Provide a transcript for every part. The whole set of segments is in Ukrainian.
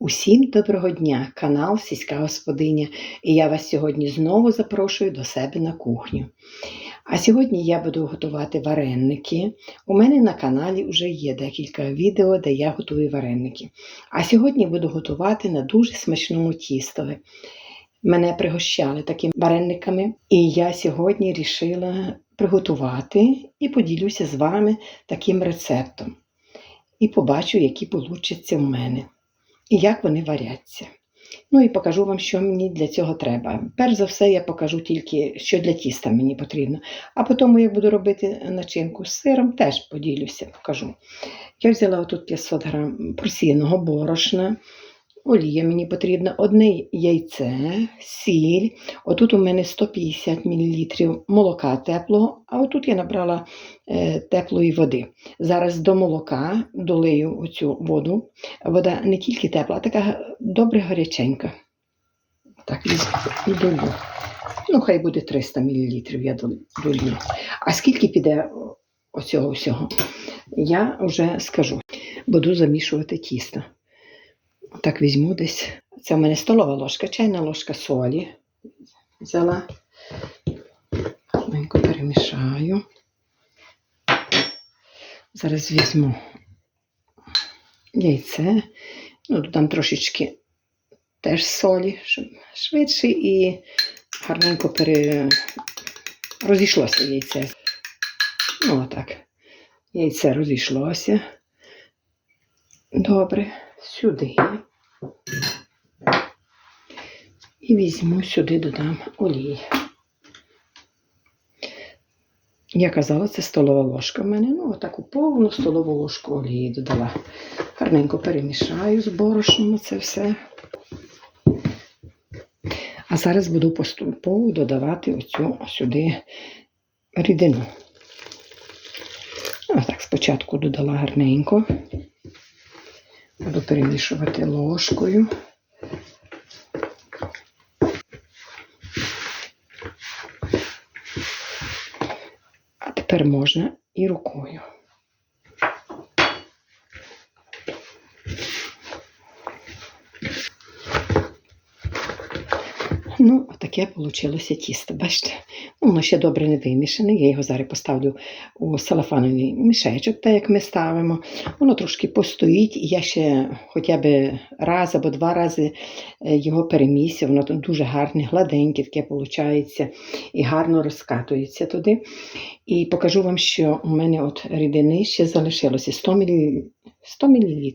Усім доброго дня, канал Сільська Господиня, і я вас сьогодні знову запрошую до себе на кухню. А сьогодні я буду готувати вареники. У мене на каналі вже є декілька відео, де я готую вареники. А сьогодні буду готувати на дуже смачному тістові. Мене пригощали такими варениками, і я сьогодні вирішила приготувати і поділюся з вами таким рецептом. І побачу, які получаться в мене і як вони варяться. Ну і покажу вам, що мені для цього треба. Перш за все, я покажу тільки, що для тіста мені потрібно. А потім, як буду робити начинку з сиром, теж поділюся, покажу. Я взяла отут 500 грам просіяного борошна, олія мені потрібна, одне яйце, сіль. Отут у мене 150 мл молока теплого, а отут я набрала е, теплої води. Зараз до молока долию оцю воду. Вода не тільки тепла, а така добре гаряченька. Так, і долю. Ну, хай буде 300 мл я дол- долью. А скільки піде оцього всього, я вже скажу. Буду замішувати тісто. Так візьму десь. Це в мене столова ложка, чайна ложка солі. Взяла. Маленько перемішаю. Зараз візьму яйце. Ну, додам трошечки теж солі, щоб швидше і гарненько пере... розійшлося яйце. Ну, отак. Яйце розійшлося. Добре, сюди. І візьму сюди, додам олії. Я казала, це столова ложка в мене. Ну, отаку повну столову ложку олії додала. Гарненько перемішаю з борошном це все. А зараз буду поступово додавати оцю сюди рідину. Ось так спочатку додала гарненько. Буду перемішувати ложкою. А тепер можна і рукою. Ну, таке вийшло тісто. Бачите, Ну, воно ще добре не вимішане. Я його зараз поставлю у салафановий мішечок, так як ми ставимо. Воно трошки постоїть, і я ще хоча б раз або два рази е, його перемісю. Воно дуже гарне, гладеньке, таке виходить, і гарно розкатується туди. І покажу вам, що у мене от рідини ще залишилося 100 мл. 100 мл.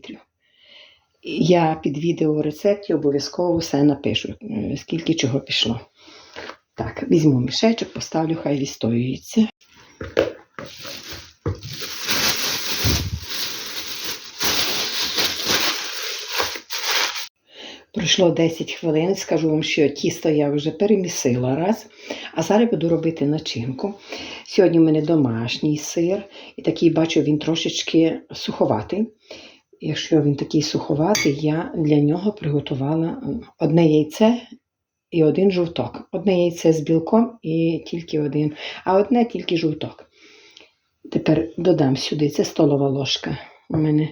Я під відео рецепті обов'язково все напишу, е, скільки чого пішло. Так, візьму мішечок, поставлю, хай відстоюється. Пройшло 10 хвилин, скажу вам, що тісто я вже перемісила раз, а зараз буду робити начинку. Сьогодні в мене домашній сир, і такий бачу, він трошечки суховатий. Якщо він такий суховатий, я для нього приготувала одне яйце і один жовток. Одне яйце з білком і тільки один, а одне тільки жовток. Тепер додам сюди, це столова ложка. У мене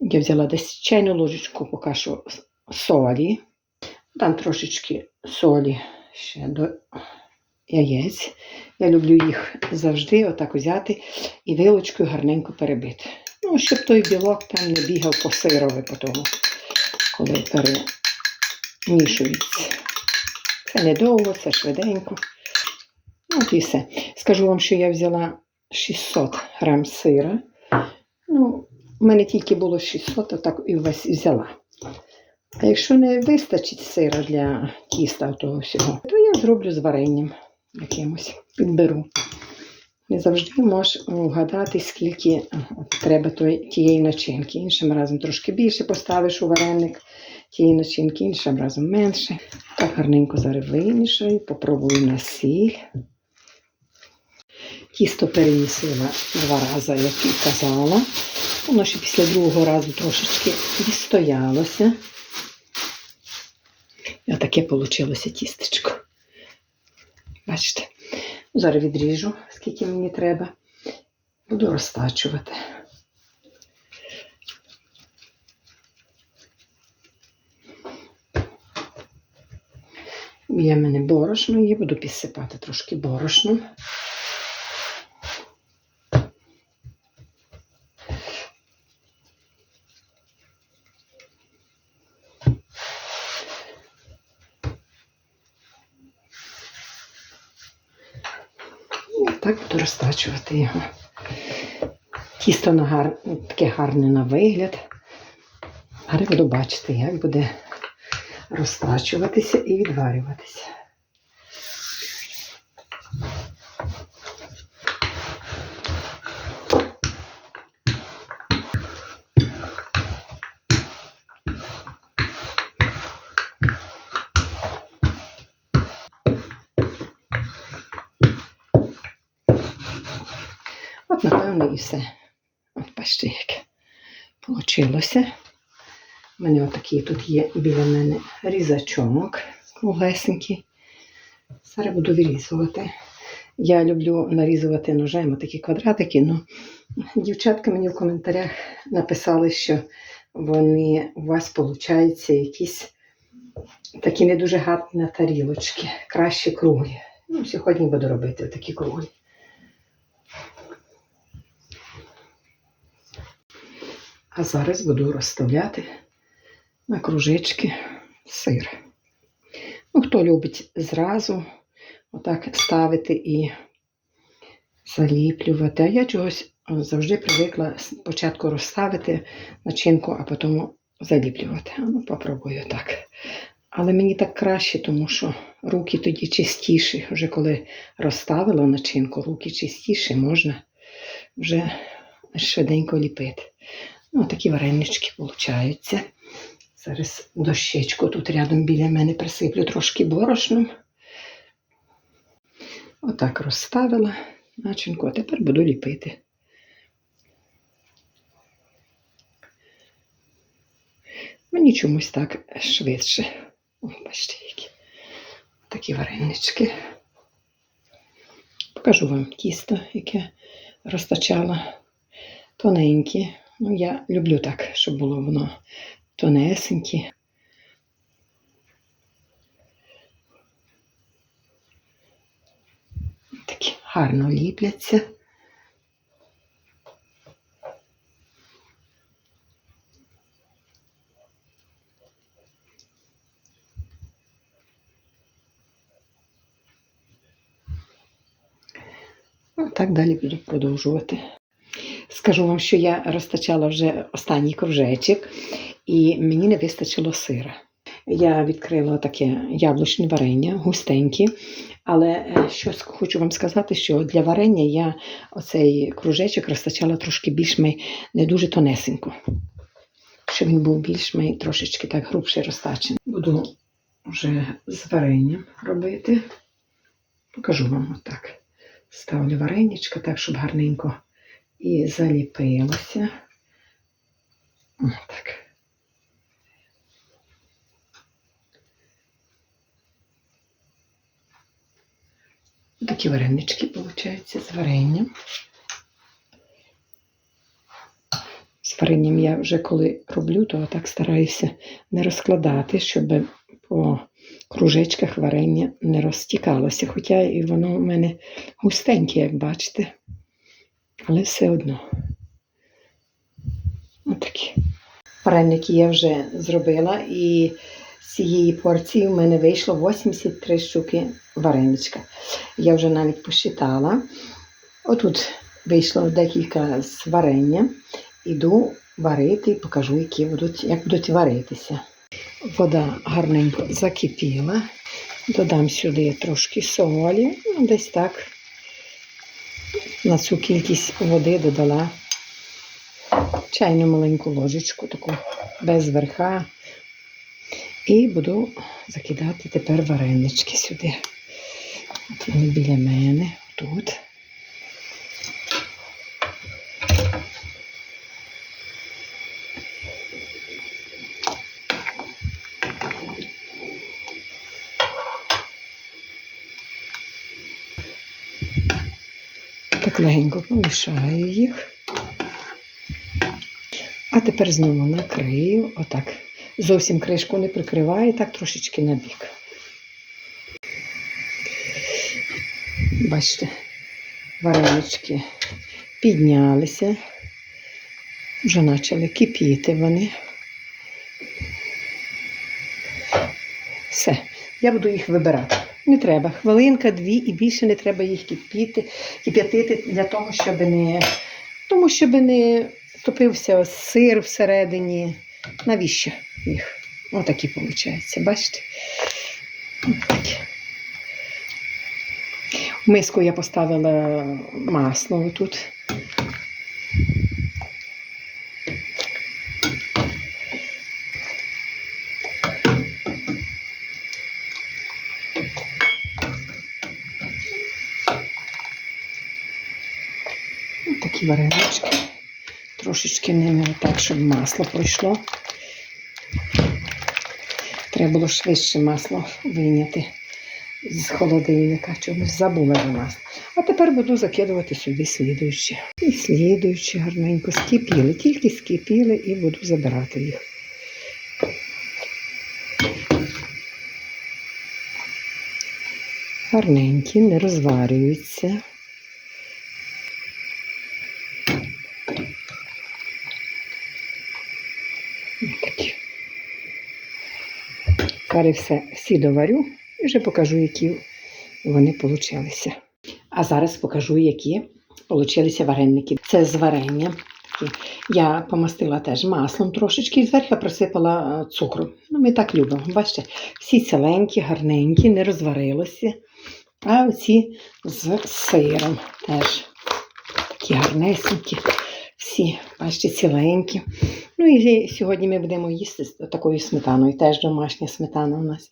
я взяла десь чайну ложечку, поки що солі. Дам трошечки солі ще до яєць. Я люблю їх завжди отак взяти і вилочкою гарненько перебити. Ну, щоб той білок там не бігав по сирові потім, коли перемішується. Це недовго, це швиденько. От і все. Скажу вам, що я взяла 600 грам сира. Ну, у мене тільки було 600, то так і весь взяла. А якщо не вистачить сира для тіста того всього, то я зроблю з варенням якимось. Підберу. Не завжди можеш вгадати, скільки треба тієї начинки. Іншим разом трошки більше поставиш у вареник тієї начинки, іншим разом менше. Так гарненько зараз вимішаю, попробую на сіль. Тісто перемісила два рази, як і казала. Воно ще після другого разу трошечки відстоялося. І отаке вийшло тістечко. Бачите? Зараз відріжу, скільки мені треба. Буду розтачувати. Є в мене борошно, її буду підсипати трошки борошном. Так буду розтачувати його. Тісто на гар... таке гарне на вигляд. Але буду бачити, як буде розтачуватися і відварюватися. От, і все. От бачите, як вийшло. У мене отакий тут є біля мене різачок круглесенький. Зараз буду вирізувати. Я люблю нарізувати ножем такі квадратики. Ну, дівчатка мені в коментарях написали, що вони у вас виходять якісь такі не дуже гарні на тарілочки, краще круглі. Ну, сьогодні буду робити такі круглі. А зараз буду розставляти на кружечки сир. Ну, хто любить зразу отак ставити і заліплювати. А я чогось завжди привикла спочатку розставити начинку, а потім заліплювати. Ну, попробую так. Але мені так краще, тому що руки тоді чистіші. Вже коли розставила начинку, руки чистіші, можна вже швиденько ліпити. Ну, такі варенички получаються. Зараз дощечку тут рядом біля мене присиплю трошки борошном. Отак розставила начинку, а тепер буду ліпити. Мені чомусь так швидше. О, бачите, які такі варенички. Покажу вам тісто, яке розтачала тоненькі. Ну, я люблю так, щоб було воно тонесеньке. Такі гарно ліпляться. Ну, так далі буду продовжувати. Скажу вам, що я розтачала вже останній ковжечок, і мені не вистачило сира. Я відкрила таке яблучне варення, густеньке. Але е, що хочу вам сказати, що для варення я оцей кружечок розтачала трошки більш не дуже тонесенько. Щоб він був більш трошечки так грубше розтачений. Буду вже з варенням робити. Покажу вам отак. Ставлю вареничка так, щоб гарненько і заліпилося. Так. Такі варенички, виходить, з варенням. З варенням я вже коли роблю, то так стараюся не розкладати, щоб по кружечках варення не розтікалося. Хоча і воно у мене густеньке, як бачите. Але все одно. Отакі. Вареники я вже зробила, і з цієї порції у мене вийшло 83 штуки вареничка. Я вже навіть посчитала. Отут вийшло декілька з варення. Іду варити і покажу, які будуть, як будуть варитися. Вода гарненько закипіла. Додам сюди трошки солі, десь так. На цю кількість води додала чайну маленьку ложечку, таку без верха. І буду закидати тепер варенички сюди. От вони біля мене, тут. Так легенько помішаю їх. А тепер знову накрию, отак. Зовсім кришку не прикриваю, так трошечки на бік. Бачите, варенички піднялися, вже почали кипіти вони. Все, я буду їх вибирати. Не треба. Хвилинка, дві і більше не треба їх кипіти, кип'ятити для того, щоб не. Тому щоб не топився сир всередині. Навіщо їх? Отакі виходить, бачите? Отакі. В миску я поставила масло тут. Такі варенички. Трошечки ними так, щоб масло пройшло. Треба було швидше масло вийняти з холодильника. Чомусь забула за масло. А тепер буду закидувати сюди слідуючі. І слідуючі гарненько скипіли. Тільки скипіли і буду забирати їх. Гарненькі, не розварюються. Зараз все, всі доварю і вже покажу, які вони получилися. А зараз покажу, які получилися вареники. Це з варення. Я помастила теж маслом трошечки і зверху присипала е, цукру. Ну, ми так любимо. Бачите, всі ціленькі, гарненькі, не розварилися. А оці з сиром теж такі гарнесенькі. Всі, бачите, ціленькі. Ну і сьогодні ми будемо їсти з такою сметаною, теж домашня сметана у нас.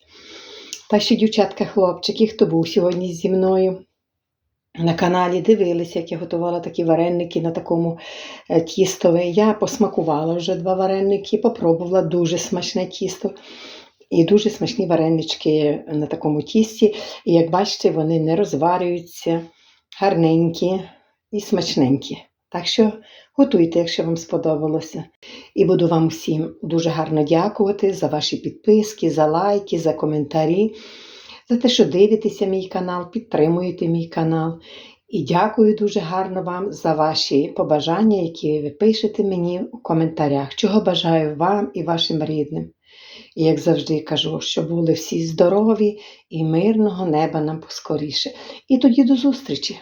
Так що, дівчатка, хлопчики, хто був сьогодні зі мною на каналі, дивилися, як я готувала такі вареники на такому е, тістові. Я посмакувала вже два вареники, попробувала дуже смачне тісто. І дуже смачні варенички на такому тісті. І як бачите, вони не розварюються, гарненькі і смачненькі. Так що готуйте, якщо вам сподобалося. І буду вам всім дуже гарно дякувати за ваші підписки, за лайки, за коментарі, за те, що дивитеся мій канал, підтримуєте мій канал. І дякую дуже гарно вам за ваші побажання, які ви пишете мені у коментарях, чого бажаю вам і вашим рідним. І як завжди кажу, щоб були всі здорові і мирного неба нам поскоріше. І тоді до зустрічі!